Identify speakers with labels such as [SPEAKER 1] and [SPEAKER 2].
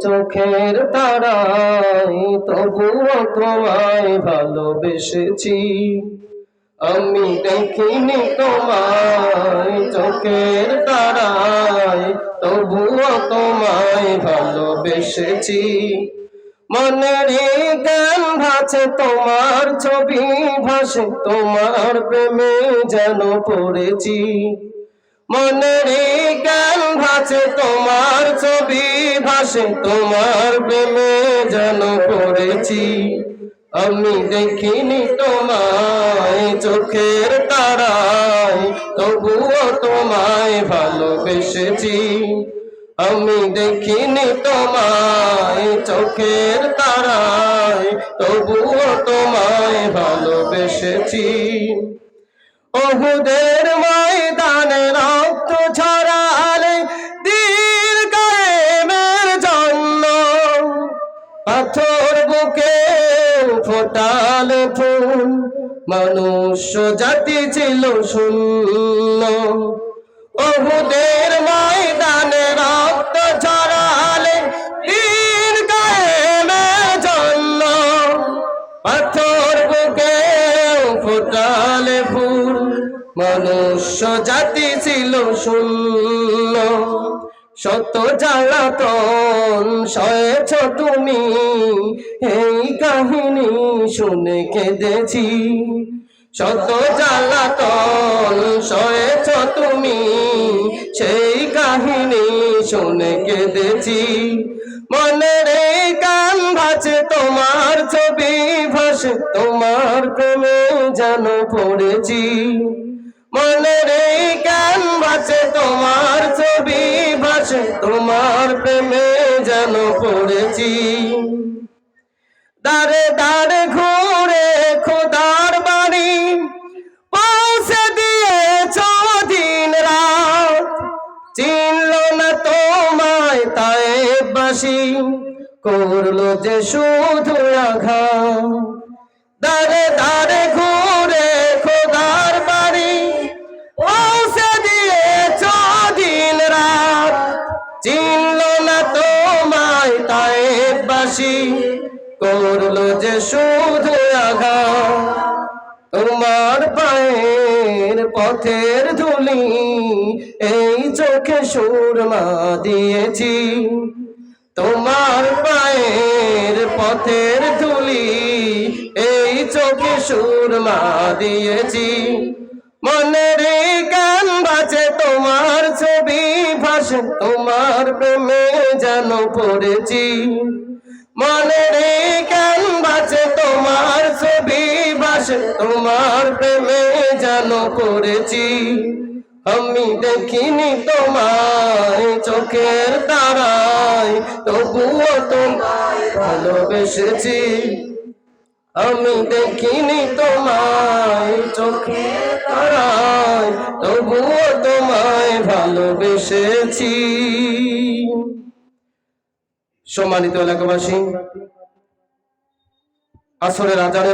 [SPEAKER 1] চোখের তারাই, তবুও তোমায় ভালোবেসেছি। আমি দেখিনি তোমায় চোখের তারায় তবুও তোমায় ভালোবেসেছি। মনের জ্ঞান ভাছে তোমার ছবি ভাসে, তোমার প্রেমে যেন পড়েছি। মনের ভাসে তোমার প্রেমে যেন পড়েছি। আমি দেখিনি তোমায় চোখের তারায়, তবুও তোমায় ভালোবেসেছি। আমি দেখিনি তোমায় চোখের তারায়, তবুও তোমায় ভালোবেসেছি। অহুদের ময়দানে পাথর বুকে ফোটালে ফুল। মানুষ জাতি ছিল শূন্য। অহুদের ময়দানে রক্ত ছড়ালে দীর কায়েমের জন্য। পাথর বুকে ফোটালে ফুল। মনুষ্য জাতি ছিল শূন্য। শত জ্বালাতন সয়েছ তুমি। এই কাহিনী শুনে কেঁদেছি। শত জ্বালাতন সয়েছ তুমি। সেই কাহিনী শুনে কেঁদেছি। মনের এই কান ভাসে তোমার ছবি, ভাসে তোমার প্রেমে যেন পড়েছি। মনের তোমার প্রেমে যেন পড়েছি। দারে দারে ঘুরে খোদার বাড়ি পৌঁছে দিয়েছ দিন রাত। চিনল না তোমায় তাই বাসি করল যে শুধু আঘা দারে দারে ঘুরে চিনল না তোমায় তাই বাসি করল যে শুধু আঘাত, তোমার পায়ের পথের ধুলি এই চোখে সুরমা দিয়েছি। তোমার পায়ের পথের ধুলি এই চোখে সুরমা দিয়েছি। মনের গান তোমার প্রেমে যেন পড়েছি। মনের গান বাজে তোমার ছবি ভাসে তোমার প্রেমে যেন পড়েছি। আমি দেখিনি তোমায় চোখের তারায়, তবুও তোমায় ভালোবেসেছি। আমি দেখিনি তোমায় চোখের ভালোবেসেছি। সম্মানিত এলাকাবাসী আসরের আজানের